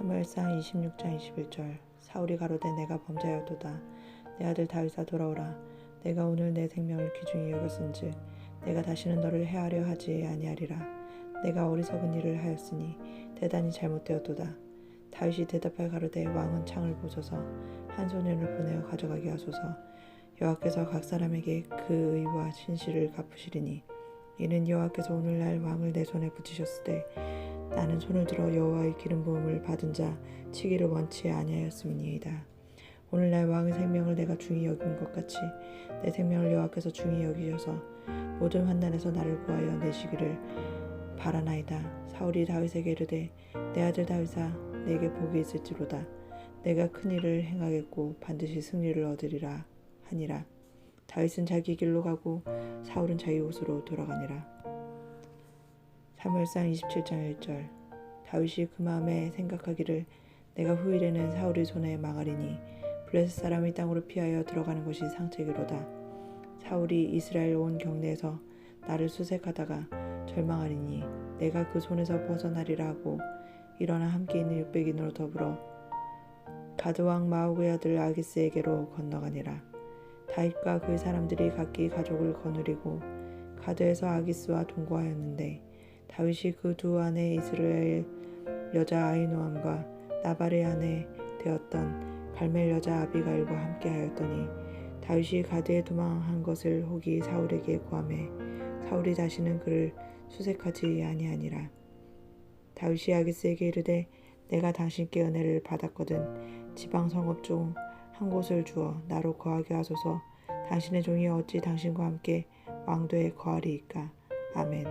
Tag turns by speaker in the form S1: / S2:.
S1: 사무엘상 26장 21절. 사울이 가로되 내가 범죄하였도다. 내 아들 다윗아 돌아오라. 내가 오늘 내 생명을 귀중히 여겼은즉 내가 다시는 너를 해하려 하지 아니하리라. 내가 어리석은 일을 하였으니 대단히 잘못되었도다. 다윗이 대답할 가로되 왕은 창을 보소서. 한 소년을 보내어 가져가게 하소서. 여호와께서 각 사람에게 그 의와 진실을 갚으시리니 이는 여호와께서 오늘날 왕을 내 손에 붙이셨을 때 나는 손을 들어 여호와의 기름 부음을 받은 자 치기를 원치 아니하였음이니이다. 오늘날 왕의 생명을 내가 중히 여긴 것 같이 내 생명을 여호와께서 중히 여기셔서 모든 환난에서 나를 구하여 내시기를 바라나이다. 사울이 다윗에게 이르되 내 아들 다윗아 내게 복이 있을지로다. 내가 큰 일을 행하겠고 반드시 승리를 얻으리라 하니라. 다윗은 자기 길로 가고 사울은 자기 곳으로 돌아가니라. 사무엘상 27장 1절 다윗이 그 마음에 생각하기를 내가 후일에는 사울의 손에 망하리니 블레셋 사람이 땅으로 피하여 들어가는 것이 상책이로다. 사울이 이스라엘 온 경내에서 나를 수색하다가 절망하리니 내가 그 손에서 벗어나리라 하고 일어나 함께 있는 육백인으로 더불어 가드왕 마오그의 아들 아기스에게로 건너가니라. 다윗과 그의 사람들이 각기 가족을 거느리고 가드에서 아기스와 동거하였는데 다윗이 그 두 아내 이스라엘 여자 아이노함과 나발의 아내 되었던 갈멜 여자 아비가일과 함께하였더니 다윗이 가드에 도망한 것을 혹이 사울에게 구하매 사울이 다시는 그를 수색하지 아니하니라. 다윗이 아기스에게 이르되 내가 당신께 은혜를 받았거든 지방 성읍 중 한 곳을 주어 나로 거하게 하소서. 당신의 종이 어찌 당신과 함께 왕도에 거하리이까? 아멘